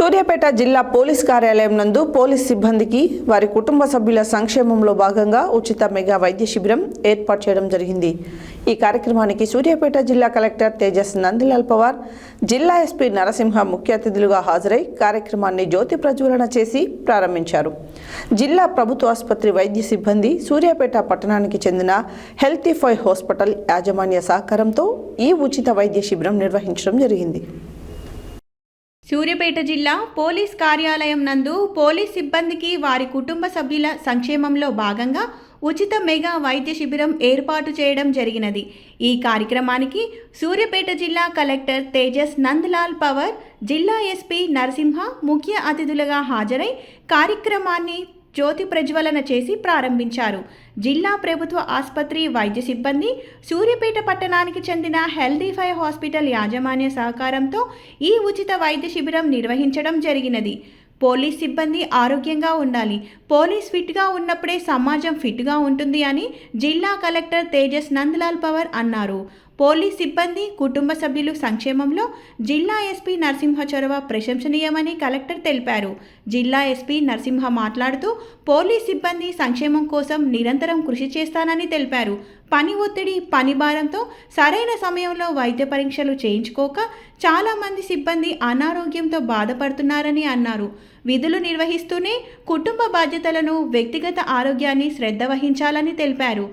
సూర్యాపేట జిల్లా పోలీస్ కార్యాలయం నందు పోలీస్ సిబ్బందికి వారి కుటుంబ సభ్యుల సంక్షేమంలో భాగంగా ఉచిత మెగా వైద్య శిబిరం ఏర్పాటు చేయడం జరిగింది. ఈ కార్యక్రమానికి సూర్యాపేట జిల్లా కలెక్టర్ తేజస్ నందిలాల్ పవార్ జిల్లా ఎస్పీ నరసింహ ముఖ్య అతిథులుగా హాజరై కార్యక్రమాన్ని జ్యోతి ప్రజ్వలన చేసి ప్రారంభించారు. జిల్లా ప్రభుత్వ ఆసుపత్రి వైద్య సిబ్బంది సూర్యాపేట పట్టణానికి చెందిన హెల్తీఫై హాస్పిటల్ యాజమాన్య సహకారంతో ఈ ఉచిత వైద్య శిబిరం నిర్వహించడం జరిగింది. సూర్యాపేట జిల్లా పోలీస్ కార్యాలయం నందు పోలీస్ సిబ్బందికి వారి కుటుంబ సభ్యుల సంక్షేమంలో భాగంగా ఉచిత మెగా వైద్య శిబిరం ఏర్పాటు చేయడం జరిగినది. ఈ కార్యక్రమానికి సూర్యాపేట జిల్లా కలెక్టర్ తేజస్ నందలాల్ పవర్ జిల్లా ఎస్పీ నరసింహ ముఖ్య అతిథులుగా హాజరై కార్యక్రమాన్ని జ్యోతి ప్రజ్వలన చేసి ప్రారంభించారు. జిల్లా ప్రభుత్వ ఆసుపత్రి వైద్య సిబ్బంది సూర్యపేట పట్టణానికి చెందిన హెల్దీ హెల్దీఫై హాస్పిటల్ యాజమాన్య సహకారంతో ఈ ఉచిత వైద్య శిబిరం నిర్వహించడం జరిగినది. పోలీస్ సిబ్బంది ఆరోగ్యంగా ఉండాలి. పోలీస్ ఫిట్గా ఉన్నప్పుడే సమాజం ఫిట్గా ఉంటుంది అని జిల్లా కలెక్టర్ తేజస్ నందలాల్ పవర్ అన్నారు. పోలీస్ సిబ్బంది కుటుంబ సభ్యులు సంక్షేమంలో జిల్లా ఎస్పీ నరసింహ చొరవ ప్రశంసనీయమని కలెక్టర్ తెలిపారు. జిల్లా ఎస్పీ నరసింహ మాట్లాడుతూ పోలీస్ సిబ్బంది సంక్షేమం కోసం నిరంతరం కృషి చేస్తానని తెలిపారు. పని ఒత్తిడి పని భారంతో సరైన సమయంలో వైద్య పరీక్షలు చేయించుకోక చాలామంది సిబ్బంది అనారోగ్యంతో బాధపడుతున్నారని అన్నారు. విధులు నిర్వహిస్తూనే కుటుంబ బాధ్యతలను వ్యక్తిగత ఆరోగ్యాన్ని శ్రద్ధ వహించాలని తెలిపారు.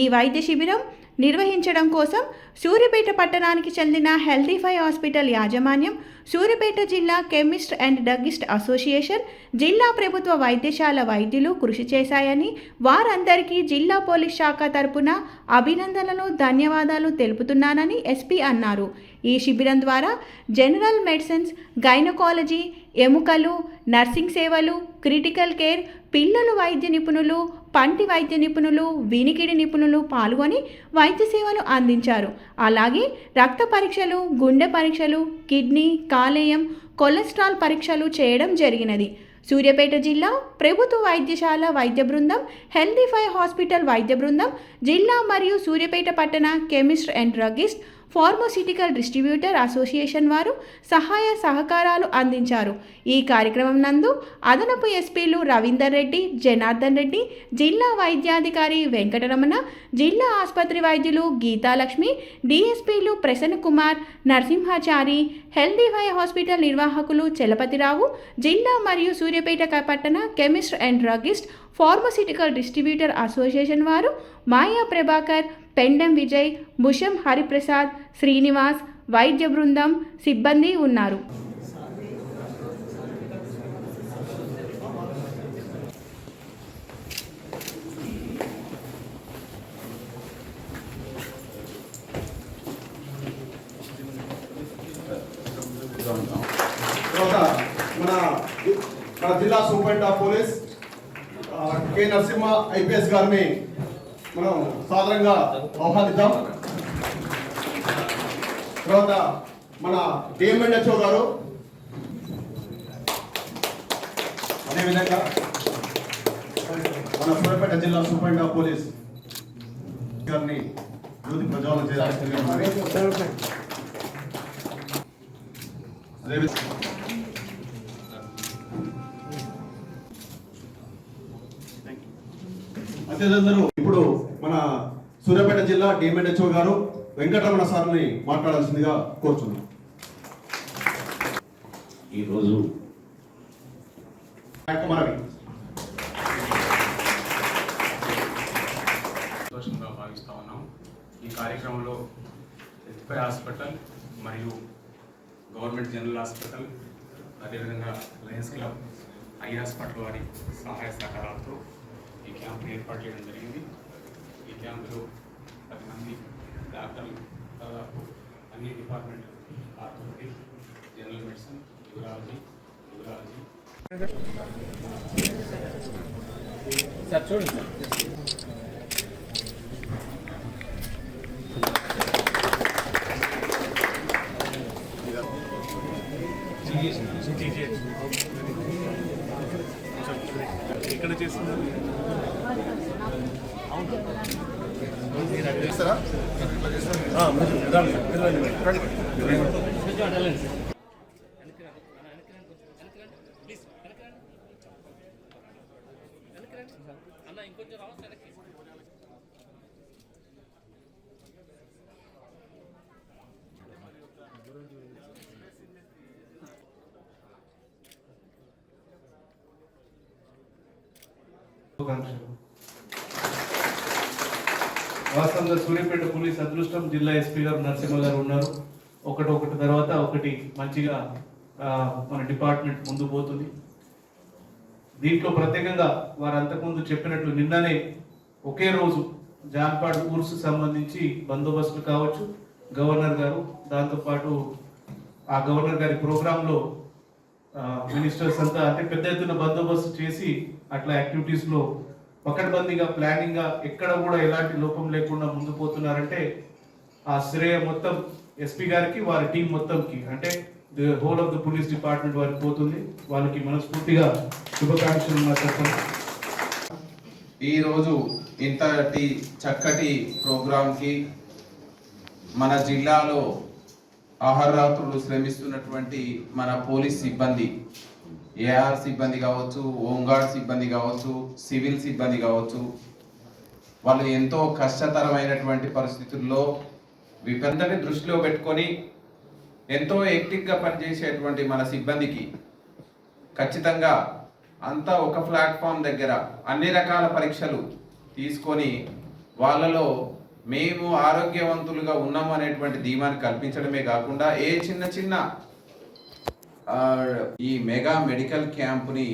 ఈ వైద్య శిబిరం నిర్వహించడం కోసం సూర్యపేట పట్టణానికి చెందిన హెల్దీఫై హాస్పిటల్ యాజమాన్యం సూర్యపేట జిల్లా కెమిస్ట్ అండ్ డగ్గిస్ట్ అసోసియేషన్ జిల్లా ప్రభుత్వ వైద్యశాల వైద్యులు కృషి చేశాయని వారందరికీ జిల్లా పోలీస్ శాఖ తరపున అభినందనలు ధన్యవాదాలు తెలుపుతున్నానని ఎస్పీ అన్నారు. ఈ శిబిరం ద్వారా జనరల్ మెడిసిన్స్ గైనకాలజీ ఎముకలు నర్సింగ్ సేవలు క్రిటికల్ కేర్ పిల్లలు వైద్య నిపుణులు పంటి వైద్య నిపుణులు వినికిడి నిపుణులు పాల్గొని వైద్య సేవలు అందించారు. అలాగే రక్త పరీక్షలు గుండె పరీక్షలు కిడ్నీ కాలేయం కొలెస్ట్రాల్ పరీక్షలు చేయడం జరిగినది. సూర్యాపేట జిల్లా ప్రభుత్వ వైద్యశాల వైద్య బృందం హెల్దీఫై హాస్పిటల్ వైద్య బృందం జిల్లా మరియు సూర్యాపేట పట్టణ chemist and druggist pharmaceutical distributor association వారు సహాయ సహకారాలు అందించారు. ఈ కార్యక్రమం నందు అదనపు ఎస్పీలు రవీందర్ రెడ్డి జనార్దన్ రెడ్డి జిల్లా వైద్యాధికారి వెంకటరమణ జిల్లా ఆసుపత్రి వైద్యులు Geethalakshmi డిఎస్పీలు Prasanna Kumar Narasimhachari healthy high hospital నిర్వాహకులు చలపతిరావు జిల్లా మరియు సూర్యాపేట పట్టణ chemist and druggist pharmaceutical distributor association వారు మాయా ప్రభాకర్ పెండం విజయ్ భుషం హరిప్రసాద్ శ్రీనివాస్ వైద్య బృందం సిబ్బంది ఉన్నారు. తర్వాత మన మన జిల్లా superintendent of police K Narasimha IPS గారిని మనం సాధారణంగా ఆహ్వానిద్దాం. తర్వాత మన డిఎంఎన్హెచ్ఓ గారు. అదేవిధంగా మన సూర్యాపేట జిల్లా సూపరింట పోలీస్ గారిని జ్యోతి ప్రజ్వలన చేయాల్సిందిగా అదేవిధంగా ఇప్పుడు మన సూర్యాపేట జిల్లా డిఎంఎన్హెచ్ఓ గారు వెంకటరమణ సార్ని మాట్లాడాల్సిందిగా కోరుచున్నాం. ఈరోజు మనవి సంతోషంగా భావిస్తా ఉన్నాం. ఈ కార్యక్రమంలో ఎస్పై హాస్పిటల్ మరియు గవర్నమెంట్ జనరల్ హాస్పిటల్ అదేవిధంగా లయన్స్ క్లబ్ ఐ హాస్పిటల్ వారి సహాయ సహకారాలతో ఈ క్యాంప్ని ఏర్పాటు చేయడం జరిగింది ఈ క్యాంపులో పది మంది డాక్టర్లు దాదాపు అన్ని department orthopedic general medicine urology urology చేస్తారా ప్లీజ్ వెనక్కి ఎక్కడ చేస్తున్నారు? అన్న ఇంకొంచెం రావచ్చు వెనక్కి శుభాకాంక్షలు. వాస్తవంగా సూర్యాపేట పోలీస్ అదృష్టం జిల్లా ఎస్పీ గారు నరసింహ గారు ఉన్నారు. ఒకటి ఒకటి తర్వాత ఒకటి మంచిగా మన డిపార్ట్మెంట్ ముందు పోతుంది. దీంట్లో ప్రత్యేకంగా వారు అంతకుముందు చెప్పినట్లు నిన్ననే ఒకే రోజు జాన్పాడు ఊర్స్ సంబంధించి బందోబస్తులు కావచ్చు. గవర్నర్ గారు దాంతోపాటు ఆ గవర్నర్ గారి ప్రోగ్రాంలో మినిస్టర్స్ అంతా అంటే పెద్ద ఎత్తున బందోబస్తు చేసి అట్లా యాక్టివిటీస్లో పకడ్బందీగా ప్లానింగ్గా ఎక్కడ కూడా ఎలాంటి లోపం లేకుండా ముందు పోతున్నారంటే ఆ శ్రేయ మొత్తం ఎస్పీ గారికి వారి టీం మొత్తంకి. అంటే the whole of the police department వారికి పోతుంది. వాళ్ళకి మనస్ఫూర్తిగా శుభాకాంక్షలు నా ఈరోజు ఇంతటి చక్కటి ప్రోగ్రాంకి మన జిల్లాలో అహర్రాత్రులు శ్రమిస్తున్నటువంటి మన పోలీస్ సిబ్బంది ఏఆర్ సిబ్బంది కావచ్చు హోంగార్డ్ సిబ్బంది కావచ్చు సివిల్ సిబ్బంది కావచ్చు వాళ్ళు ఎంతో కష్టతరమైనటువంటి పరిస్థితుల్లో వీటందరిని దృష్టిలో పెట్టుకొని ఎంతో ఎక్టివ్గా పనిచేసేటువంటి మన సిబ్బందికి ఖచ్చితంగా అంతా ఒక ప్లాట్ఫామ్ దగ్గర అన్ని రకాల పరీక్షలు తీసుకొని వాళ్ళలో మేము ఆరోగ్యవంతులుగా ఉన్నాము అనేటువంటి ధీమాన్ని కల్పించడమే కాకుండా ఏ చిన్న చిన్న ఈ మెగా మెడికల్ క్యాంప్ని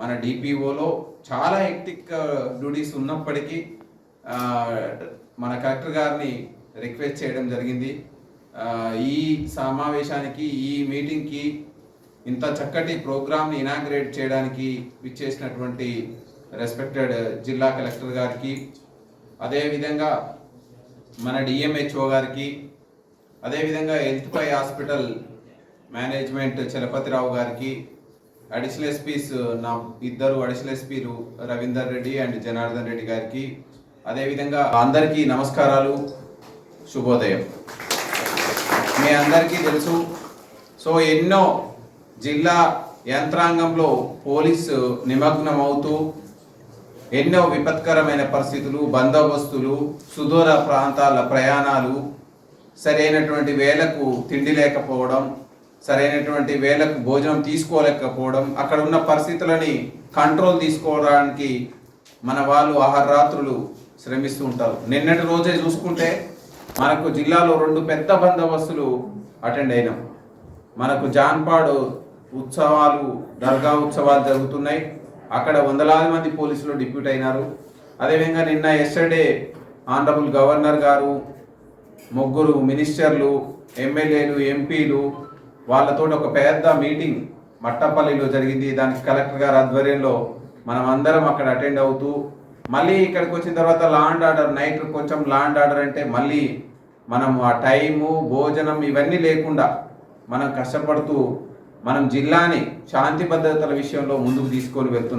మన డిపిఓలో చాలా ఎక్టిక్ డ్యూటీస్ ఉన్నప్పటికీ మన కలెక్టర్ గారిని రిక్వెస్ట్ చేయడం జరిగింది. ఈ సమావేశానికి ఈ మీటింగ్కి ఇంత చక్కటి ప్రోగ్రామ్ని ఇనాగ్రేట్ చేయడానికి విచ్చేసినటువంటి రెస్పెక్టెడ్ జిల్లా కలెక్టర్ గారికి అదేవిధంగా మన డిఎంహెచ్ఓ గారికి అదేవిధంగా హెల్త్ పై హాస్పిటల్ మేనేజ్మెంట్ చలపతిరావు గారికి అడిషనల్ ఎస్పీస్ నా ఇద్దరు అడిషనల్ ఎస్పీలు రవీందర్ రెడ్డి అండ్ జనార్దన్ రెడ్డి గారికి అదేవిధంగా అందరికీ నమస్కారాలు శుభోదయం. మీ అందరికీ తెలుసు సో ఎన్నో జిల్లా యంత్రాంగంలో పోలీసు నిమగ్నం అవుతూ ఎన్నో విపత్కరమైన పరిస్థితులు బందోబస్తులు సుదూర ప్రాంతాల ప్రయాణాలు సరైనటువంటి వేలకు తిండి లేకపోవడం సరైనటువంటి వేలకు భోజనం తీసుకోలేకపోవడం అక్కడ ఉన్న పరిస్థితులని కంట్రోల్ తీసుకోవడానికి మన వాళ్ళు ఆహారాత్రులు శ్రమిస్తూ ఉంటారు. నిన్నటి రోజే చూసుకుంటే మనకు జిల్లాలో రెండు పెద్ద బందోబస్తులు అటెండ్ అయినాం. మనకు జాన్పాడు ఉత్సవాలు దర్గా ఉత్సవాలు జరుగుతున్నాయి. అక్కడ వందలాది మంది పోలీసులు డిప్యూట్ అయినారు. అదేవిధంగా నిన్న ఎస్టర్డే ఆనరబుల్ గవర్నర్ గారు ముగ్గురు మినిస్టర్లు ఎమ్మెల్యేలు ఎంపీలు వాళ్ళతో ఒక పెద్ద మీటింగ్ మట్టపల్లిలో జరిగింది. దానికి కలెక్టర్ గారి ఆధ్వర్యంలో మనం అందరం అక్కడ అటెండ్ అవుతూ మళ్ళీ ఇక్కడికి వచ్చిన తర్వాత లాండ్ ఆర్డర్ నైట్ కొంచెం లాండ్ ఆర్డర్ అంటే మళ్ళీ మనం ఆ టైము భోజనం ఇవన్నీ లేకుండా మనం కష్టపడుతూ మనం జిల్లాని శాంతి భద్రతల విషయంలో ముందుకు తీసుకొని వెళ్తున్నాం.